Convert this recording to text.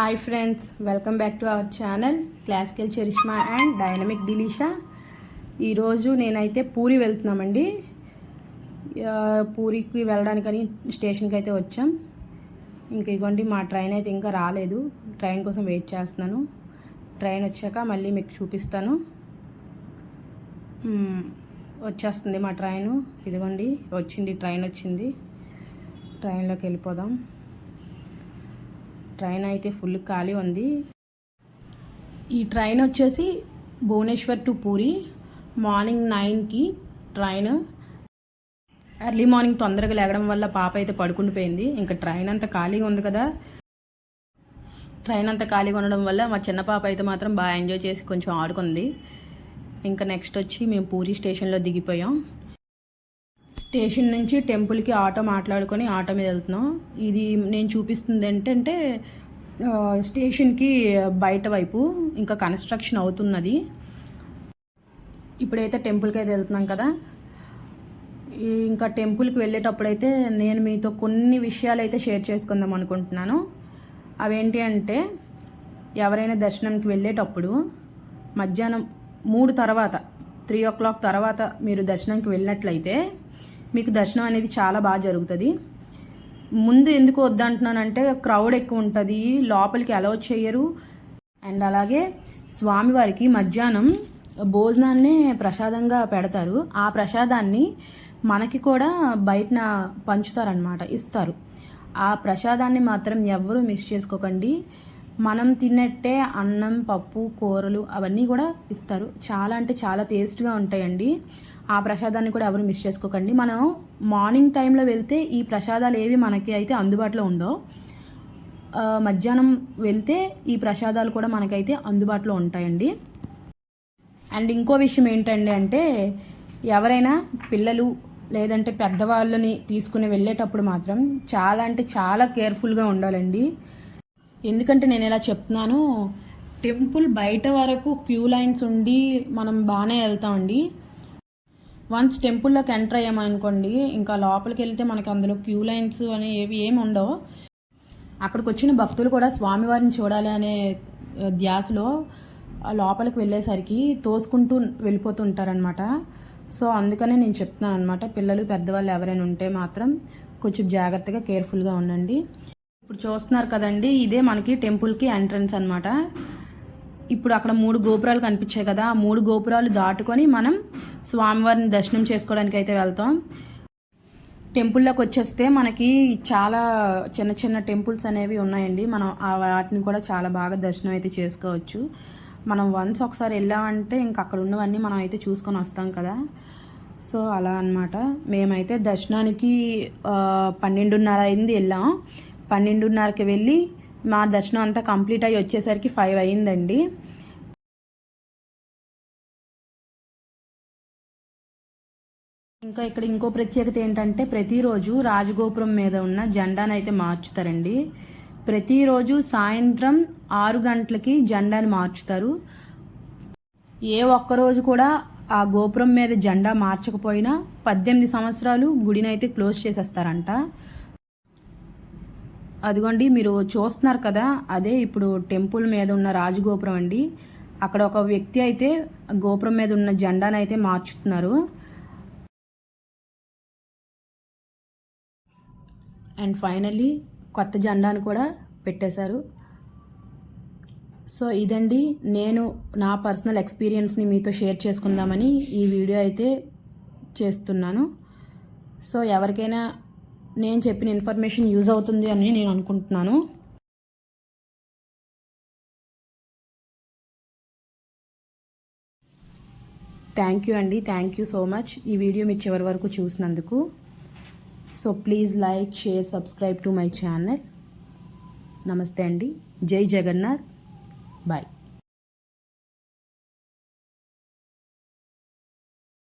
Hi friends welcome back to our channel classical charisma and dynamic డిలీషా ఈరోజు నేనైతే పూరి వెళ్తున్నామండి. పూరికి వెళ్ళడానికని స్టేషన్కి అయితే వచ్చాం. ఇంకా ఇగోండి మా ట్రైన్ అయితే ఇంకా రాలేదు. ట్రైన్ కోసం వెయిట్ చేస్తున్నాను. ట్రైన్ వచ్చాక మళ్ళీ మీకు చూపిస్తాను. వచ్చేస్తుంది మా ట్రైను. ఇదిగోండి వచ్చింది ట్రైన్ వచ్చింది. ట్రైన్లోకి వెళ్ళిపోదాం. ట్రైన్ అయితే ఫుల్ ఖాళీ ఉంది. ఈ ట్రైన్ వచ్చేసి భువనేశ్వర్ టు పూరి. మార్నింగ్ నైన్కి ట్రైన్. ఎర్లీ మార్నింగ్ తొందరగా లేగడం వల్ల పాప అయితే పడుకుండిపోయింది ఇంకా ట్రైన్ అంతా ఖాళీగా ఉంది కదా. ట్రైన్ అంతా ఖాళీగా ఉండడం వల్ల మా చిన్న పాప అయితే మాత్రం బాగా ఎంజాయ్ చేసి కొంచెం ఆడుకుంది. ఇంకా నెక్స్ట్ వచ్చి మేము పూరి స్టేషన్లో దిగిపోయాం. స్టేషన్ నుంచి టెంపుల్కి ఆటో మాట్లాడుకొని ఆటో మీద వెళ్తున్నాం. ఇది నేను చూపిస్తుంది ఏంటంటే స్టేషన్కి బయట వైపు ఇంకా కన్స్ట్రక్షన్ అవుతున్నది. ఇప్పుడైతే టెంపుల్కి అయితే వెళ్తున్నాం కదా. ఇంకా టెంపుల్కి వెళ్ళేటప్పుడైతే నేను మీతో కొన్ని విషయాలు అయితే షేర్ చేసుకుందాం అనుకుంటున్నాను. అవేంటి అంటే ఎవరైనా దర్శనంకి వెళ్ళేటప్పుడు మధ్యాహ్నం మూడు తర్వాత త్రీ ఓ క్లాక్ తర్వాత మీరు దర్శనంకి వెళ్ళినట్లయితే మీకు దర్శనం అనేది చాలా బాగా జరుగుతుంది. ముందు ఎందుకు వద్దంటున్నానంటే క్రౌడ్ ఎక్కువ ఉంటుంది లోపలికి అలౌ చేయరు. అండ్ అలాగే స్వామివారికి మధ్యాహ్నం భోజనాన్నే ప్రసాదంగా పెడతారు. ఆ ప్రసాదాన్ని మనకి కూడా బయటన పంచుతారనమాట ఇస్తారు. ఆ ప్రసాదాన్ని మాత్రం ఎవ్వరూ మిస్ చేసుకోకండి. మనం తిన్నట్టే అన్నం పప్పు కూరలు అవన్నీ కూడా ఇస్తారు. చాలా అంటే చాలా టేస్ట్గా ఉంటాయండి. ఆ ప్రసాదాన్ని కూడా ఎవరు మిస్ చేసుకోకండి. మనం మార్నింగ్ టైంలో వెళ్తే ఈ ప్రసాదాలు ఏవి మనకి అయితే అందుబాటులో ఉండవు. మధ్యాహ్నం వెళ్తే ఈ ప్రసాదాలు కూడా మనకైతే అందుబాటులో ఉంటాయండి. అండ్ ఇంకో విషయం ఏంటండి అంటే ఎవరైనా పిల్లలు లేదంటే పెద్దవాళ్ళని తీసుకుని వెళ్ళేటప్పుడు మాత్రం చాలా అంటే చాలా కేర్ఫుల్గా ఉండాలండి. ఎందుకంటే నేను ఇలా చెప్తున్నాను టెంపుల్ బయట వరకు క్యూ లైన్స్ ఉండి మనం బాగానే వెళ్తామండి. వన్స్ టెంపుల్లోకి ఎంటర్ అయ్యామనుకోండి ఇంకా లోపలికి వెళ్తే మనకి అందులో క్యూ లైన్స్ అని ఏవి ఏమి ఉండవు. అక్కడికి వచ్చిన భక్తులు కూడా స్వామివారిని చూడాలి అనే ధ్యాసలో ఆ లోపలికి వెళ్ళేసరికి తోసుకుంటూ వెళ్ళిపోతుంటారనమాట సో అందుకనే నేను చెప్తున్నాను అనమాట పిల్లలు పెద్దవాళ్ళు ఎవరైనా ఉంటే మాత్రం కొంచెం జాగ్రత్తగా కేర్ఫుల్గా ఉండండి. ఇప్పుడు చూస్తున్నారు కదండి ఇదే మనకి టెంపుల్కి ఎంట్రన్స్ అనమాట ఇప్పుడు అక్కడ మూడు గోపురాలు కనిపించాయి కదా ఆ మూడు గోపురాలు దాటుకొని మనం స్వామివారిని దర్శనం చేసుకోవడానికి అయితే వెళ్తాం. టెంపుల్లోకి వచ్చేస్తే మనకి చాలా చిన్న చిన్న టెంపుల్స్ అనేవి ఉన్నాయండి. మనం ఆ వాటిని కూడా చాలా బాగా దర్శనం అయితే చేసుకోవచ్చు. మనం వన్స్ ఒకసారి వెళ్ళామంటే ఇంక అక్కడ ఉన్నవన్నీ మనం అయితే చూసుకొని వస్తాం కదా. సో అలా అన్నమాట. మేమైతే దర్శనానికి పన్నెండున్నర అయింది వెళ్ళాం. పన్నెండున్నరకి వెళ్ళి మా దర్శనం అంతా కంప్లీట్ అయ్యి వచ్చేసరికి ఫైవ్ అయిందండి. ఇంకా ఇక్కడ ఇంకో ప్రత్యేకత ఏంటంటే ప్రతిరోజు రాజగోపురం మీద ఉన్న జెండాను అయితే మార్చుతారండి. ప్రతిరోజు సాయంత్రం ఆరు గంటలకి జెండాని మార్చుతారు. ఏ ఒక్కరోజు కూడా ఆ గోపురం మీద జెండా మార్చకపోయినా పద్దెనిమిది సంవత్సరాలు గుడిని అయితే క్లోజ్ చేసేస్తారంట. అదిగోండి మీరు చూస్తున్నారు కదా అదే ఇప్పుడు టెంపుల్ మీద ఉన్న రాజగోపురం అండి. అక్కడ ఒక వ్యక్తి అయితే గోపురం మీద ఉన్న జెండాను అయితే మార్చుతున్నారు. అండ్ ఫైనల్లీ కొత్త జెండాను కూడా పెట్టేశారు. సో ఇదండి నేను నా పర్సనల్ ఎక్స్పీరియన్స్ని మీతో షేర్ చేసుకుందామని ఈ వీడియో అయితే చేస్తున్నాను. సో ఎవరికైనా నేను చెప్పిన ఇన్ఫర్మేషన్ యూజ్ అవుతుంది అని నేను అనుకుంటున్నాను. థ్యాంక్ యూ అండి. Thank you so much. ఈ వీడియో మీరు చివరి వరకు చూసినందుకు. So please like share subscribe to my channel. నమస్తే అండి. జై జగన్నాథ్. బాయ్.